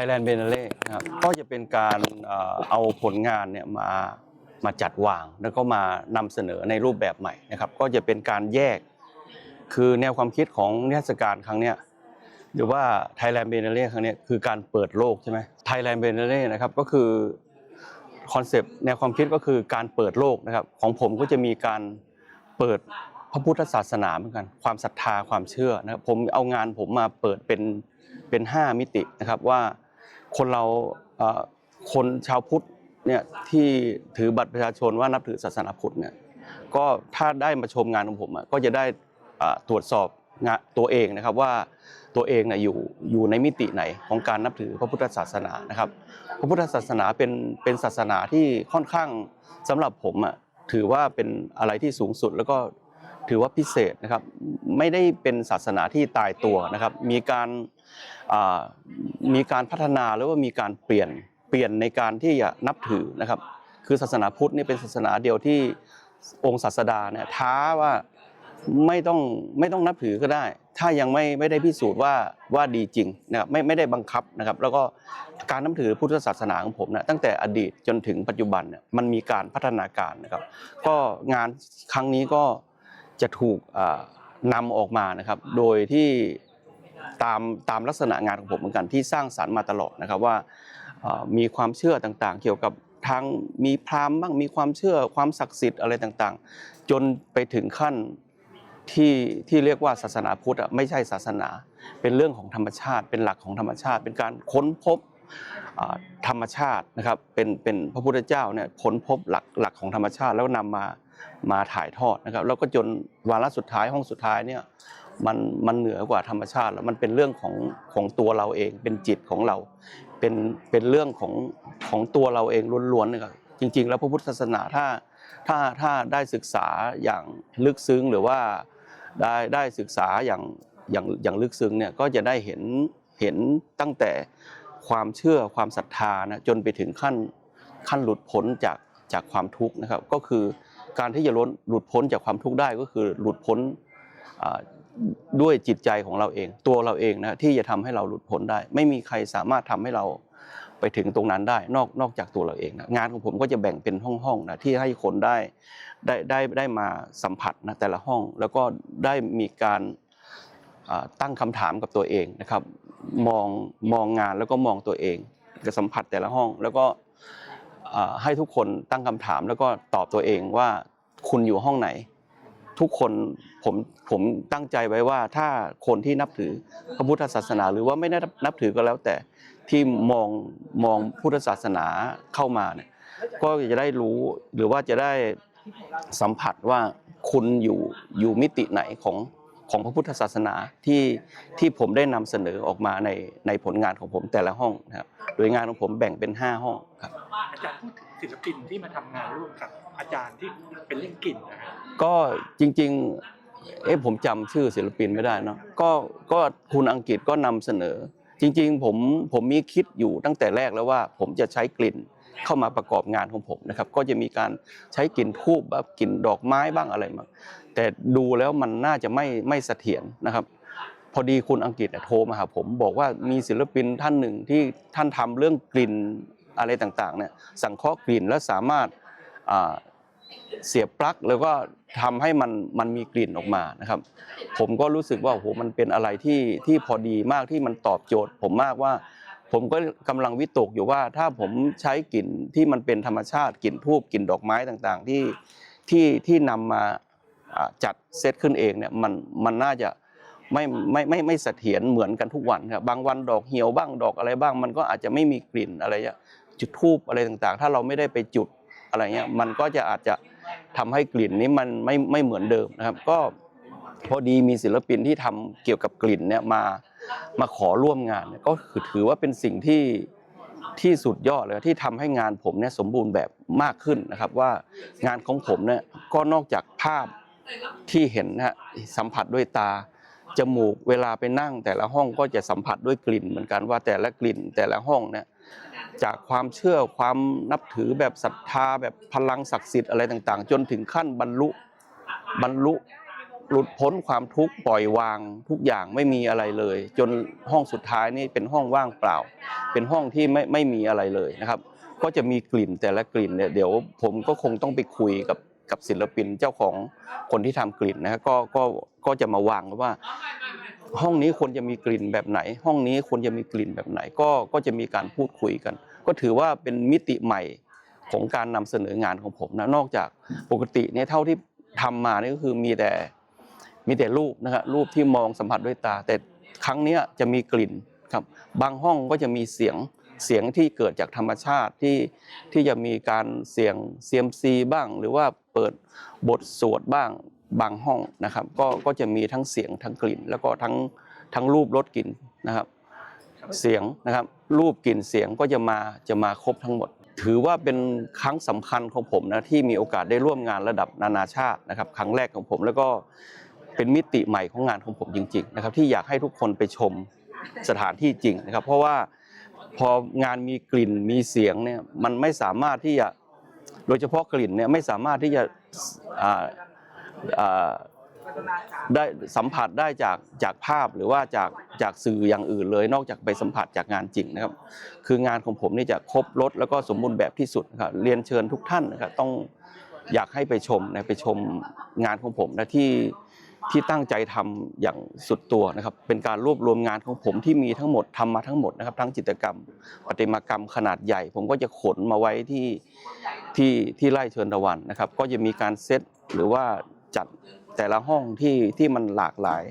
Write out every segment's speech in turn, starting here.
Thailand b e n a l e นะครับก็จะเป็นการเอาผลงานเนี่ยมามาจัดวาง แล้วก็มานำเสนอในรูปแบบใหม่นะครับก็จะเป็นการแยกคือแนวความคิดของนิทรรศการครั้งเนี้ยหรือว่า Thailand b e n a l e ครั้งเนี้ยคือการเปิดโลกใช่ไหม Thailand b e n a l e นะครับก็คือคอนเซปต์แนวความคิดก็คือการเปิดโลกนะครับของผมก็จะมีการเปิดพระพุทธศาสนาเหมือนกัน ความศรัทธาความเชื่อนะครับผมเอางานผมมาเปิดเป็นเป็นห้ามิตินะครับว่า คนเราคนชาวพุทธเนี่ยที่ถือบัตรประชาชนว่านับถือศาสนาพุทธเนี่ยก็ถ้าได้มาชมงานของผมก็จะได้ตรวจสอบงานตัวเองนะครับว่าตัวเองเนี่ยอยู่อยู่ในมิติไหนของการนับถือพระพุทธศาสนานะครับ พระพุทธศาสนาเป็นเป็นศาสนาที่ค่อนข้างสำหรับผมอะถือว่าเป็นอะไรที่สูงสุดแล้วก็ถือว่าพิเศษนะครับ ไม่ได้เป็นศาสนาที่ตายตัวนะครับ มีการ มีการพัฒนาหรือว่ามีการเปลี่ยนเปลี่ยนในการที่จะนับถือนะครับ คือศาสนาพุทธนี่เป็นศาสนาเดียวที่องค์ศาสดาเนี่ยท้าว่าไม่ต้องไม่ต้องนับถือก็ได้ ถ้ายังไม่ไม่ได้พิสูจน์ว่าว่าดีจริงนะครับไม่ไม่ได้บังคับนะครับ แล้วก็การนับถือพุทธศาสนาของผมเนี่ยตั้งแต่อดีตจนถึงปัจจุบันเนี่ยมันมีการพัฒนาการนะครับ ก็งานครั้งนี้ก็จะถูกอ่านำออกมานะครับ โดยที่ ตามตามลักษณะงานของผมเหมือนกันที่สร้างสรรค์มาตลอดนะครับว่ามีความเชื่อต่างๆ เกี่ยวกับทางมีพราหมณ์บ้างมีความเชื่อความศักดิ์สิทธิ์อะไรต่างๆ จนไปถึงขั้นที่ที่เรียกว่าศาสนาพุทธไม่ใช่ศาสนา เป็นเรื่องของธรรมชาติ เป็นหลักของธรรมชาติ เป็นการค้นพบธรรมชาตินะครับเป็นเป็นพระพุทธเจ้าเนี่ยค้นพบหลักหลักของธรรมชาติแล้วนำมามาถ่ายทอดนะครับแล้วก็จนวาระสุดท้ายห้องสุดท้ายเนี่ย มันมันเหนือกว่าธรรมชาติแล้วมันเป็นเรื่องของของตัวเราเอง เป็นจิตของเรา เป็นเป็นเรื่องของของตัวเราเองล้วนๆนะครับจริง ๆ แล้วพระพุทธศาสนาถ้าถ้าถ้าได้ศึกษาอย่างลึกซึ้งหรือว่าได้ได้ศึกษาอย่างอย่างอย่างลึกซึ้งเนี่ยก็จะได้เห็นเห็นตั้งแต่ความเชื่อความศรัทธานะจนไปถึงขั้นขั้นหลุดพ้นจากจากความทุกข์นะครับ ก็คือการที่จะล้นหลุดพ้นจากความทุกข์ได้ก็คือหลุดพ้น ด้วยจิตใจของเราเอง ตัวเราเองนะที่จะทำให้เราหลุดพ้นได้ ไม่มีใครสามารถทำให้เราไปถึงตรงนั้นได้นอกนอกจากตัวเราเองนะงานของผมก็จะแบ่งเป็นห้องๆนะที่ให้คนได้ได้ได้ได้มาสัมผัสนะแต่ละห้องแล้วก็ได้มีการตั้งคำถามกับตัวเองนะครับ มองมองงานแล้วก็มองตัวเองกับสัมผัสแต่ละห้อง แล้วก็ให้ทุกคนตั้งคำถามแล้วก็ตอบตัวเองว่าคุณอยู่ห้องไหน ทุกคนผมผมตั้งใจไว้ว่าถ้าคนที่นับถือพระพุทธศาสนา หรือว่าไม่ได้นับถือก็แล้วแต่ที่มองมองพุทธศาสนาเข้ามาเนี่ยก็จะได้รู้หรือว่าจะได้สัมผัสว่าคุณอยู่อยู่มิติไหนของของพระพุทธศาสนาที่ที่ผมได้นำเสนอออกมาในในผลงานของผมแต่ละห้องนะครับโดยงานของผมแบ่งเป็น 5 ห้องครับอาจารย์พูดถึงศิลปินที่มาทำงานร่วมกับอาจารย์ที่เป็นเรื่องกลิ่นนะฮะ ก็จริง ๆ เอ๊ะผมจำชื่อศิลปินไม่ได้เนาะก็ก็คุณอังกฤษก็นำเสนอ จริง ๆ ผมผมมีคิดอยู่ตั้งแต่แรกแล้วว่าผมจะใช้กลิ่นเข้ามาประกอบงานของผมนะครับ ก็จะมีการใช้กลิ่นทูบแบบกลิ่นดอกไม้บ้างอะไรบ้าแต่ดูแล้วมันน่าจะไม่ไม่เสถียรนะครับ พอดีคุณอังกฤษเนี่ยโทรมาหาผม บอกว่ามีศิลปินท่านหนึ่งที่ท่านทำเรื่องกลิ่นอะไรต่างๆเนี่ยสังเคราะห์กลิ่นและสามารถ เสียบปลั๊กแล้วก็ทำให้มันมันมีกลิ่นออกมานะครับ ผมก็รู้สึกว่าโอ้โหมันเป็นอะไรที่ที่พอดีมากที่มันตอบโจทย์ ผมมากว่า ผมก็กำลังวิตกอยู่ว่าถ้าผมใช้กลิ่นที่มันเป็นธรรมชาติกลิ่นทูบกลิ่นดอกไม้ต่างๆ ที่ที่ที่นำมาอ่าจัดเซตขึ้นเองเนี่ยมันมันน่าจะไม่ไม่ไม่ไม่เสถียรเหมือนกันทุกวันครับบางวันดอกเหี่ยวบ้างดอกอะไรบ้าง มันก็อาจจะไม่มีกลิ่นอะไรอย่างจุดทูบอะไรต่างๆ ถ้าเราไม่ได้ไปจุด อะไรเงี้ยมันก็จะอาจจะทำให้กลิ่นนี้มันไม่ไม่เหมือนเดิมนะครับ ก็พอดีมีศิลปินที่ทำเกี่ยวกับกลิ่นเนี่ยมามาขอร่วมงานก็ถือว่าเป็นสิ่งที่ที่สุดยอดเลยที่ทำให้งานผมเนี่ยสมบูรณ์แบบมากขึ้นนะครับ ว่างานของผมเนี่ยก็นอกจากภาพที่เห็นนะฮะสัมผัสด้วยตาจมูกเวลาไปนั่งแต่ละห้องก็จะสัมผัสด้วยกลิ่นเหมือนกันว่าแต่ละกลิ่นแต่ละห้องเนี่ย จากความเชื่อความนับถือแบบศรัทธาแบบพลังศักดิ์สิทธิ์อะไรต่างๆ จนถึงขั้นบรรลุบรรลุหลุดพ้นความทุกข์ปล่อยวางทุกอย่างไม่มีอะไรเลย จนห้องสุดท้ายนี่เป็นห้องว่างเปล่า เป็นห้องที่ไม่ไม่มีอะไรเลยนะครับ ก็จะมีกลิ่นแต่ละกลิ่นเนี่ยเดี๋ยวผมก็คงต้องไปคุยกับกับศิลปินเจ้าของคนที่ทำกลิ่นนะฮะก็ก็ก็จะมาวางว่า ห้องนี้ควรจะมีกลิ่นแบบไหน ห้องนี้ควรจะมีกลิ่นแบบไหน ก็ก็จะมีการพูดคุยกัน ก็ถือว่าเป็นมิติใหม่ของการนำเสนองานของผมนะนอกจากปกติเนี่ยเท่าที่ทำมานี่ก็คือมีแต่มีแต่รูปนะครับรูปที่มองสัมผัสด้วยตา แต่ครั้งนี้จะมีกลิ่นครับบางห้องก็จะมีเสียงเสียงที่เกิดจากธรรมชาติที่ที่จะมีการเสียงเซียมซีบ้าง หรือว่าเปิดบทสวดบ้าง บางห้องนะครับ ก็ก็จะมีทั้งเสียงทั้งกลิ่น แล้วก็ทั้งทั้งรูปรสกลิ่นนะครับ เสียงนะครับ รูปกลิ่นเสียงก็จะมาจะมาครบทั้งหมด ถือว่าเป็นครั้งสำคัญของผมนะที่มีโอกาสได้ร่วมงานระดับนานาชาตินะครับ ครั้งแรกของผมแล้วก็เป็นมิติใหม่ของงานของผมจริง ๆ นะครับ ที่อยากให้ทุกคนไปชมสถานที่จริงนะครับ เพราะว่าพองานมีกลิ่นมีเสียงเนี่ยมันไม่สามารถที่จะโดยเฉพาะกลิ่นเนี่ยไม่สามารถที่จะ ได้สัมผัสได้จากจากภาพหรือว่าจากจากสื่ออย่างอื่นเลย นอกจากไปสัมผัสจากงานจริงนะครับ คืองานของผมนี่จะครบรถแล้วก็สมบูรณ์แบบที่สุดครับเรียนเชิญทุกท่านนะครับต้องอยากให้ไปชมนะไปชมงานของผมนะที่ที่ตั้งใจทำอย่างสุดตัวนะครับ เป็นการรวบรวมงานของผมที่มีทั้งหมดทำมาทั้งหมดนะครับ ทั้งจิตรกรรมประติมากรรมขนาดใหญ่ ผมก็จะขนมาไว้ที่ที่ที่ไร่เชิญตะวันนะครับ ก็จะมีการเซตหรือว่า จัดแต่ละห้องที่ที่มันหลากหลาย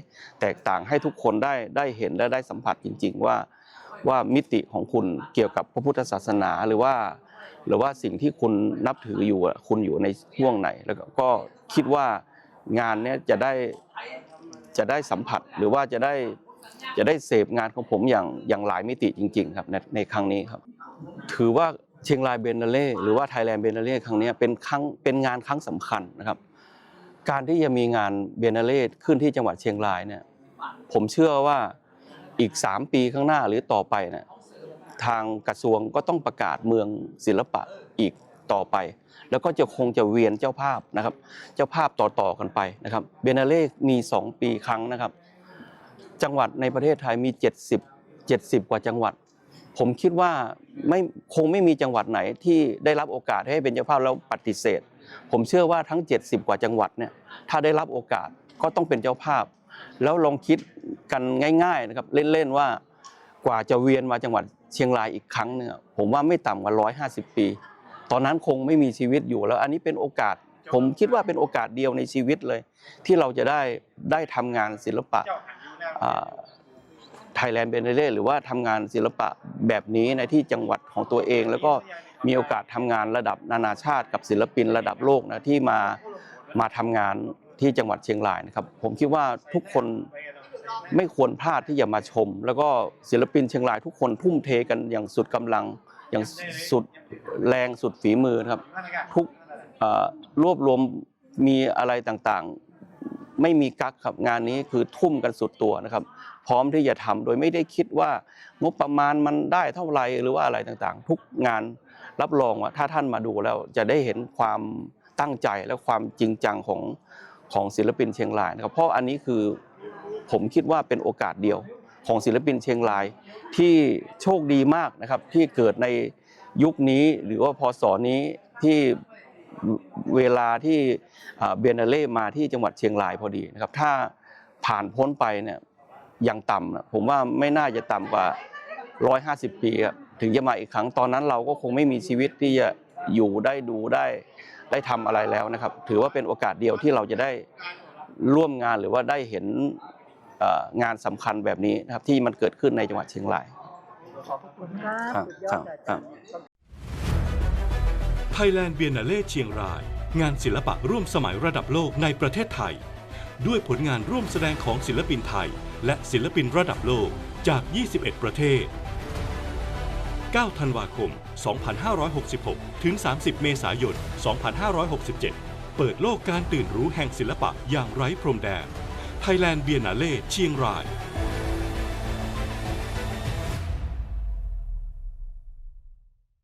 แตกต่างให้ทุกคนได้ได้เห็นและได้สัมผัสจริง ๆ ว่าว่ามิติของคุณเกี่ยวกับพระพุทธศาสนาหรือว่า หรือว่าสิ่งที่คุณนับถืออยู่คุณอยู่ในห่วงไหน แล้วก็คิดว่างานเนี้ยจะได้จะได้สัมผัสหรือว่าจะได้จะได้เสพงานของผมอย่างอย่างหลายมิติจริง ๆ ครับในในครั้งนี้ครับ ถือว่าเชียงรายเบนเนเล่หรือว่าไทยแลนด์เบนเนเล่ครั้งนี้เป็นครั้งเป็นงานครั้งสำคัญนะครับ การที่จะมีงานเบนเนเล่ขึ้นที่จังหวัดเชียงรายเนี่ยผมเชื่อว่าอีก 3 ปีข้างหน้าหรือต่อไปเนี่ยทางกระทรวงก็ต้องประกาศเมืองศิลปะอีกต่อไป แล้วก็จะคงจะเวียนเจ้าภาพนะครับ เจ้าภาพต่อๆกันไปนะครับเบนเนเล่มี 2 ปีครั้งนะครับ จังหวัดในประเทศไทยมี 70 70 กว่าจังหวัด ผมคิดว่าไม่คงไม่มีจังหวัดไหนที่ได้รับโอกาสให้เป็นเจ้าภาพแล้วปฏิเสธ ผมเชื่อว่าทั้ง 70 กว่าจังหวัดเนี่ยถ้าได้รับโอกาสก็ต้องเป็นเจ้าภาพ แล้วลองคิดกันง่ายๆนะครับเล่นๆว่ากว่าจะเวียนมาจังหวัดเชียงรายอีกครั้งเนี่ยผมว่าไม่ต่ำกว่า 150 ปี ตอนนั้นคงไม่มีชีวิตอยู่แล้ว อันนี้เป็นโอกาส ผมคิดว่าเป็นโอกาสเดียวในชีวิตเลย ที่เราจะได้ได้ทำงานศิลปะไทยแลนด์เบนเล่หรือว่าทำงานศิลปะแบบนี้ในที่จังหวัดของตัวเองแล้วก็ มีโอกาสทำงานระดับนานาชาติกับศิลปินระดับโลกนะที่มามาทำงานที่จังหวัดเชียงรายนะครับ ผมคิดว่าทุกคนไม่ควรพลาดที่จะมาชม แล้วก็ศิลปินเชียงรายทุกคนทุ่มเทกันอย่างสุดกำลังอย่างสุดแรงสุดฝีมือนะครับ ทุกรวบรวมมีอะไรต่างๆ ไม่มีกักครับงานนี้คือทุ่มกันสุดตัวนะครับ พร้อมที่จะทำโดยไม่ได้คิดว่างบประมาณมันได้เท่าไหร่หรือว่าอะไรต่างๆ ทุกงาน รับรองว่าถ้าท่านมาดูแล้วจะได้เห็นความตั้งใจและความจริงจังของของศิลปินเชียงรายนะครับเพราะอันนี้คือผมคิดว่าเป็นโอกาสเดียวของศิลปินเชียงรายที่โชคดีมากนะครับที่เกิดในยุคนี้หรือว่าพศนี้ที่เวลาที่เบียนเล่มาที่จังหวัดเชียงรายพอดีนะครับถ้าผ่านพ้นไปเนี่ยย่างต่ำนะผมว่าไม่น่าจะต่ำกว่า 150 ปีครับ ถึงจะมาอีกครั้งตอนนั้นเราก็คงไม่มีชีวิตที่จะอยู่ได้ดูได้ได้ทำอะไรแล้วนะครับ ถือว่าเป็นโอกาสเดียวที่เราจะได้ร่วมงานหรือว่าได้เห็นเอ่องานสำคัญแบบนี้นะครับที่มันเกิดขึ้นในจังหวัดเชียงราย ขอบพระคุณครับครับสุดยอดครับอาจารย์ไทยแลนด์เบียนนาเล่เชียงราย งานศิลปะร่วมสมัยระดับโลกในประเทศไทย ด้วยผลงานร่วมแสดงของศิลปินไทย และศิลปินระดับโลกจาก 21 ประเทศ 9 ธันวาคม 2566 ถึง 30 เมษายน 2567 เปิดโลกการตื่นรู้แห่งศิลปะอย่างไร้พรมแดนไทยแลนด์เบียนนาเล่เชียงราย